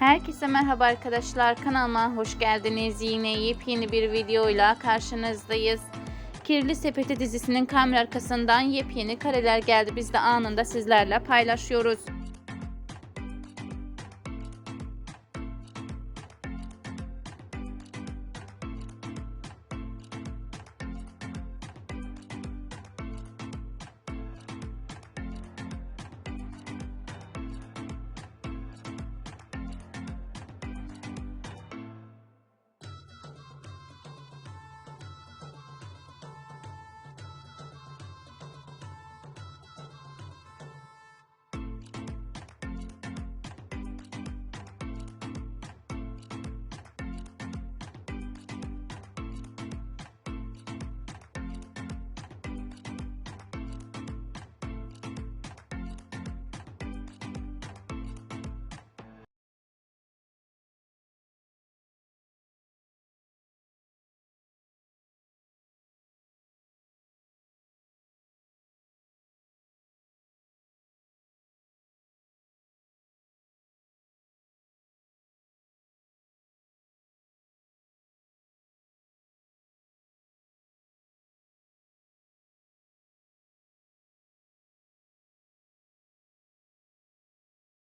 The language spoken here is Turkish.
Herkese merhaba arkadaşlar. Kanalıma hoş geldiniz. Yine yepyeni bir videoyla karşınızdayız. Kirli Sepeti dizisinin kamera arkasından yepyeni kareler geldi. Biz de anında sizlerle paylaşıyoruz.